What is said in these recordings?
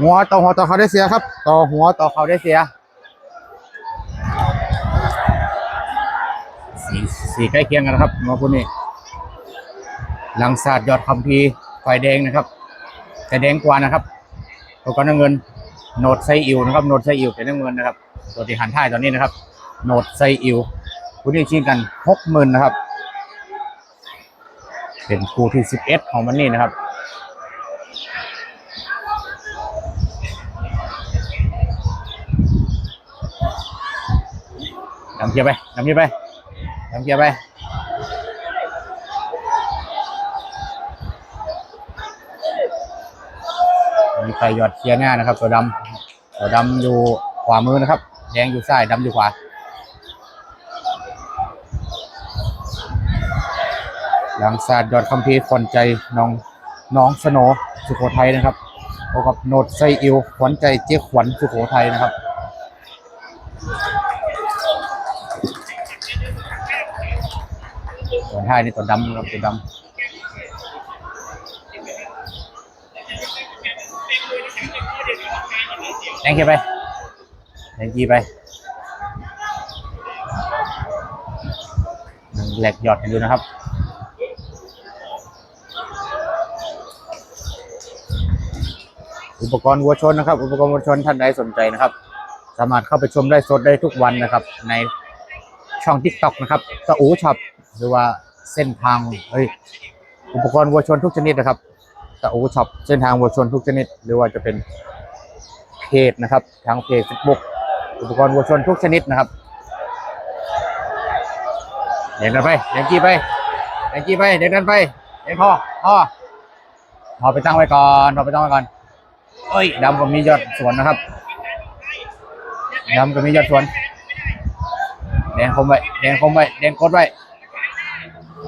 หัวต่อหัวต่อเขาได้เสียครับ ต่อหัวต่อเขาได้เสีย สีสีใกล้เคียงกันนะครับหัวพวกนี้หลังศาสตร์ยอดคำพีร์ไฟแดงนะครับ แต่แดงกว่านะครับ ตัวก้อนน้ำเงินโนดไซอิวนะครับโนดไซอิวเป็นน้ำเงินนะครับ ตัวที่หันท้ายตอนนี้นะครับโนดไซอิวคู่นี้ชิงกันหกหมื่นนะครับ เป็นคู่ที่สิบเอ็ดของมันนี่นะครับนำเกียร์ไปนำเกียร์ไปนำเกียร์ไปมีไฟหยอดเกียร์หน้านะครับ ตัวดำตัวดำอยู่ขวามือนะครับ แดงอยู่ซ้ายดำอยู่ขวา หลังศาสตร์ยอดคัมภีร์ขวัญใจน้องน้องสโนสุโขทัยนะครับพบกับโนดไซอิวขวัญใจเจ๊ขวัญสุโขทัยนะครับส่วท้ายนี่ตัวดำนะครับตัวดำแองกี้ไปแองกี้ไปแหลกหยอดกันอยู่นะครับ อุปกรณ์วัวชนนะครับ อุปกรณ์วัวชนท่านใดสนใจนะครับ สามารถเข้าไปชมได้สดได้ทุกวันนะครับ ในช่อง t ิ k t o k นะครับตะอูช็อปหรือว่าเส้นทางเอ้ยอุปกรณ์วัวชนทุกชนิดนะครับตะอูช็อปเส้นทางวัวชนทุกชนิด หรือว่าจะเป็นเพจนะครับ ทางเพจ Facebook อุปกรณ์วัวชนทุกชนิดนะครับเดินกันไปเดินกี้ไปเดินกี้ไปเดินกันไปเดินพ่อพ่อพอไปตั้งไว้ก่อนพอไปตั้งไว้ก่อน เอ้ยดำก็มียอดสวนนะครับดำก็มียอดสวนแดงคมไว้แดงคมไว้แดงกดไว้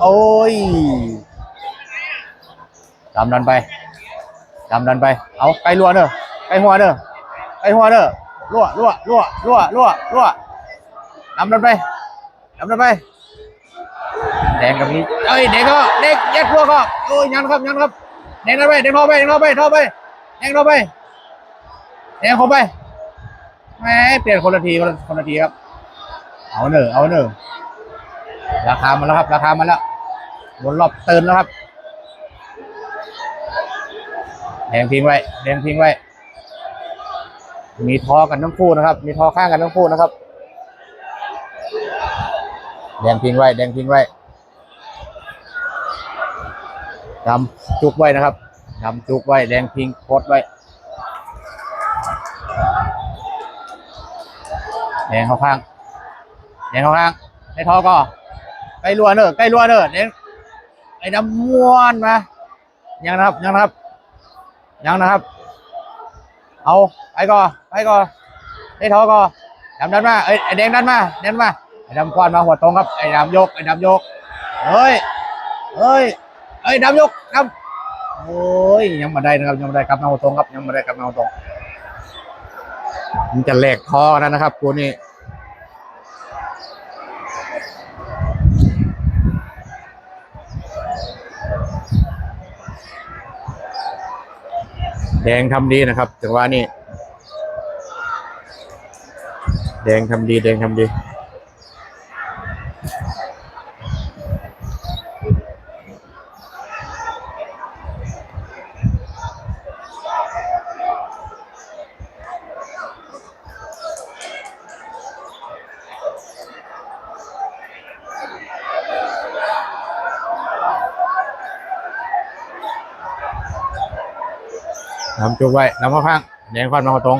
โอ้ยดำดันไปดำดันไป เอาไกลรัวเนอะไกลหัวเนอะไกลหัวเนอะรั่วรั่วรั่วรั่วรั่วรัวดำดันไปดำดันไป แดงกับนี้เอ้ยแดงก็แดงยัดพวกก็โอ้ยยันครับยันครับแดงดันไปแดงเข้าไปแดงเข้าไปเข้าไป แดงเข้าไปแดงเข้าไปแหมเปลี่ยนคนละทีคนละคนละทีครับ เอาเนอเอาเนอราคามาแล้วครับ ราคามาแล้ววนรอบเตินแล้วครับแดงทิ้งไว้แดงทิ้งไว้ มีทอกันทั้งคู่นะครับ มีทอข้างกันทั้งคู่นะครับแดงทิ้งไว้แดงทิ้งไว้ดำจุกไว้นะครับ ดำจุกไว้แดงพิงโคตรไว้แดงเข้าข้างแดงเข้าข้างในท้อก็ใกล้รัวเนอะใกล้รัวเนอะแดงไอ้ดำม้วนมายังนะครับยังนะครับยังนะครับ เอาไปก่อไปก่อในทอก็ดำดันมาไอ้แดงดันมาแดนมาไอ้ดำควันมาหัวตรงครับไอ้ดำยกไอ้ดำยกเฮ้ยเฮ้ยเอ้ยดำยกดำ โอ้ยยังมาได้นะครับยังมาได้กลับมาหัวตรงครับยังมาได้กลับมาหัวตรงมันจะแหลกคอนะนะครับตัวนี้แดงทำดีนะครับจังหวะนี้ แดงทำดี แดงทำดี นำจุกไว้นำเข้าข้างแดงควันมาหัวตรง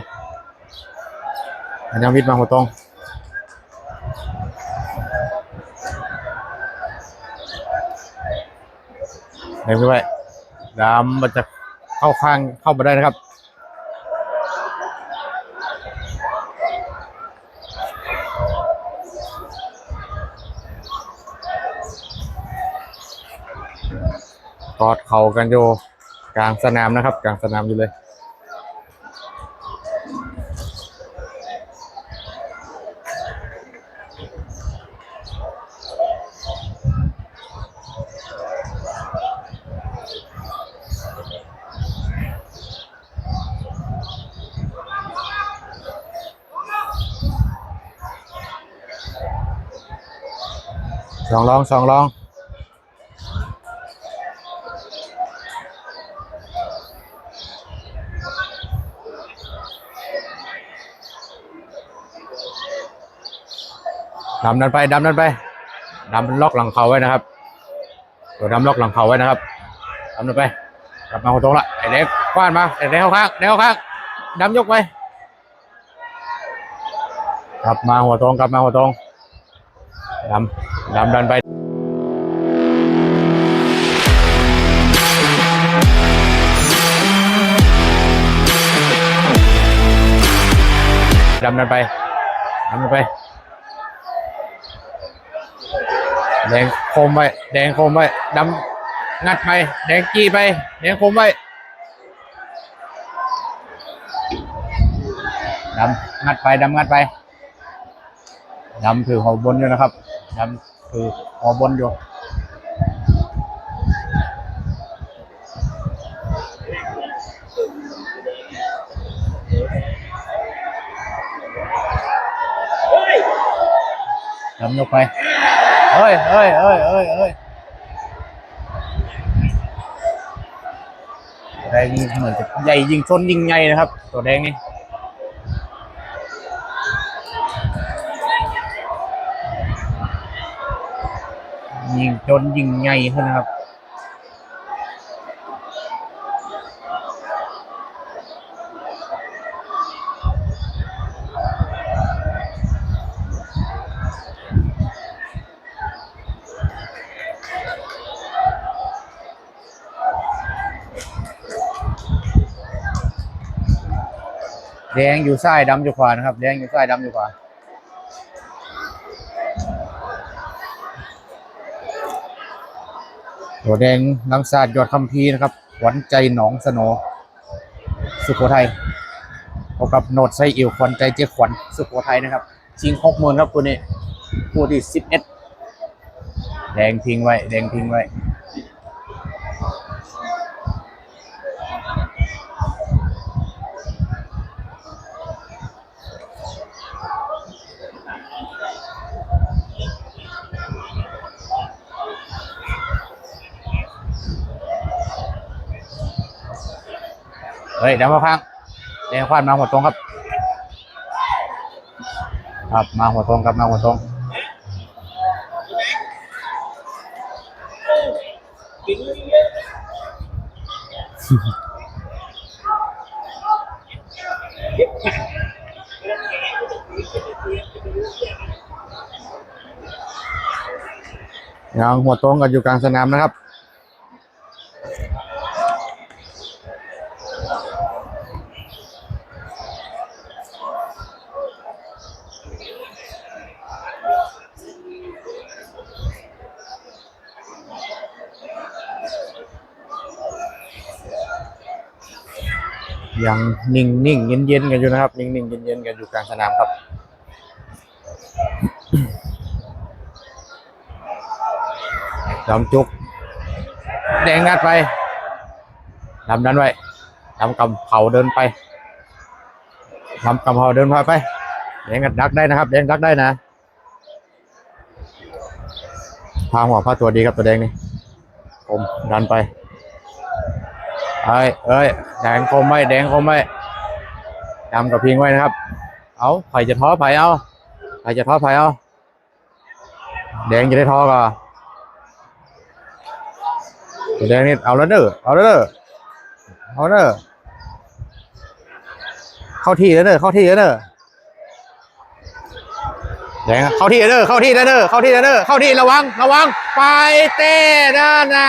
อันยังวิทมาหัวตรงแดงไว้ดำมันจะเข้าข้างเข้ามาได้นะครับกอดเข่ากันอยู่ กลางสนามนะครับ กลางสนามอยู่เลย สองรองสองรอง ดำนั้นไปดำนั้นไปดำล็อกหลังเขาไว้นะครับ ตัวดำล็อกหลังเขาไว้นะครับดำนั้นไปกลับมาหัวตรงละไอ้เล็กกว้านมาไอ้เล็กเข้าข้างเล็กเข้าข้างดำยกไปกลับมาหัวตรงกลับมาหัวตรงดำดำดันไปดำนันไปดำนันไป แดงโคมไว้แดงโคมไว้ดำงัดไป แดงกี้ไป แดงโคมไว้ดำงัดไปดำงัดไปดำถือหัวบนอยู่นะครับดำถือหัวบนอยู่ดำยกไป เฮ้ยเฮ้ยเฮ้ยเฮ้ยเฮ้ยแดงนี่เหมือนจะใหญ่ยิงชนยิงใหญ่นะครับ ตัวแดงนี่ยิงจนยิงใหญ่ขึ้นนะครับ แดงอยู่ซ้ายดำอยู่ขวานะครับ แดงอยู่ซ้ายดำอยู่ขวาตัวแดงลังศาสตร์ยอดคำพีนะครับขวัญใจหนองสโนสุโขทัยพบกับโนดไซอิ๋วขวัญใจเจ๊ขวัญสุโขทัยนะครับ ชิงหกหมื่นครับคู่นี้คู่ที่สิบเอ็ดแดงทิ้งไว้ แดงทิ้งไว้ เฮ้ยเดี๋ยวมาพังแดงควานมาหัวตรงครับ ครับมาหัวตรงครับมาหัวตรงยังหัวตรงกันอยู่กลางสนามนะครับ ยังนิ่งนิ่งเย็นเย็นๆกันอยู่นะครับ นิ่งนิ่งเย็นเย็นๆกันอยู่กลางสนามครับดำจุก แดงงัดไปดำดันไว้ดำกำเผาเดินไปดำกำเผาเดินไปไปแดงงัดดักได้นะครับ แดงดักได้นะพาหัวพาตัวดีครับตัวแดงนี่ผมดันไป เอ้ยเอ้ยแดงคมไว้แดงคมไว้ดำกับพิงไว้นะครับ เอาไผ่จะท้อไผ่เอาไผ่จะท้อไผ่เอาแดงจะได้ท้อก่อนตัวแดงนี่เอาแล้วเด้อเอาแล้วเด้อเอาเด้อเข้าที่แล้วเด้อเข้าที่แล้วเด้อแดงเข้าที่แล้วเด้อเข้าที่แล้วเด้อเข้าที่แล้วเด้อเข้าที่ระวัง ระวัง ไปเต้ด้านหน้า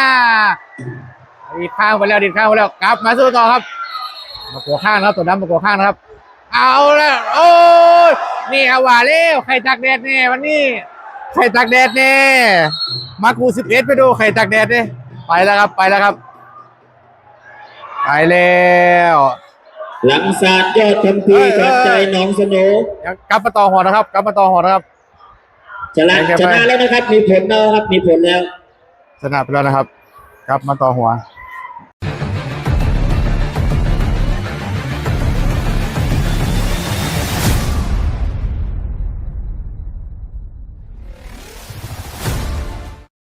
ดีดข้างไปแล้วดีดข้างไปแล้วกลับมาสู้ต่อครับมากัวข้างนะครับตัวดำมากัวข้างนะครับ เอาแล้วโอ้ยนี่เอาว่าเร็วไข่ตักแดดเนี่ยวันนี้ไข่ตักแดดเนี่ยมากูสิบเอ็ดไปดูไข่ตักแดดเนี่ยไปแล้วครับไปแล้วครับไปแล้วหลังศาสตร์ยอดคำพีร์ขวัญใจหนองสโนยังกลับมาต่อหัวนะครับกลับมาต่อหัวนะครับชนะชนะแล้วนะครับ มีผลแล้วครับ มีผลแล้วชนะไปแล้วนะครับ กลับมาต่อหัว